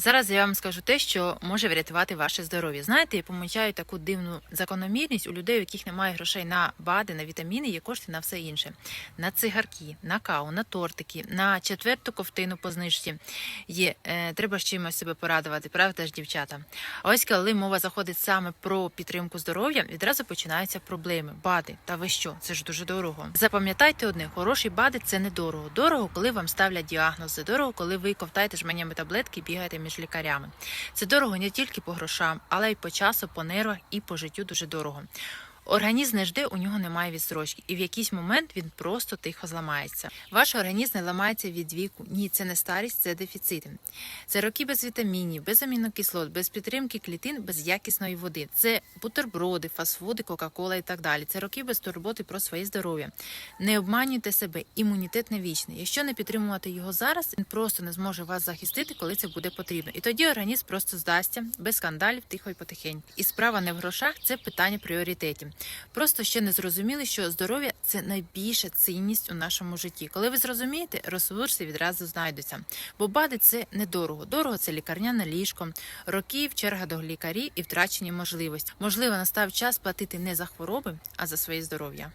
Зараз я вам скажу те, що може врятувати ваше здоров'я. Знаєте, я помічаю таку дивну закономірність у людей, у яких немає грошей на БАДи, на вітаміни, є кошти на все інше. На цигарки, на каву, на тортики, на четверту ковтину по знижці. Є, е, треба ж чимось себе порадувати, правда ж, дівчата? А ось коли мова заходить саме про підтримку здоров'я, відразу починаються проблеми. БАДи. Та ви що? Це ж дуже дорого. Запам'ятайте одне: хороші БАДи це недорого. Дорого, коли вам ставлять діагнози. Дорого, коли ви ковтаєте жменями таблетки бігаєте між лікарями. Це дорого не тільки по грошам, але й по часу, по нервах і по життю дуже дорого. Організм не жде, у нього немає відстрочки, і в якийсь момент він просто тихо зламається. Ваш організм не ламається від віку. Ні, це не старість, це дефіцити. Це роки без вітамінів, без амінокислот, без підтримки клітин, без якісної води. Це бутерброди, фастфуди, кока-кола і так далі. Це роки без турботи про своє здоров'я. Не обманюйте себе, імунітет не вічний. Якщо не підтримувати його зараз, він просто не зможе вас захистити, коли це буде потрібно. І тоді організм просто здасться без скандалів, тихо і потихеньку. І справа не в грошах, це питання пріоритетів. Просто ще не зрозуміли, що здоров'я це найбільша цінність у нашому житті. Коли ви зрозумієте, ресурси відразу знайдуться. Бо БАДи це недорого. Дорого це лікарняне ліжко, років, черга до лікарів і втрачені можливості. Можливо, настав час платити не за хвороби, а за своє здоров'я.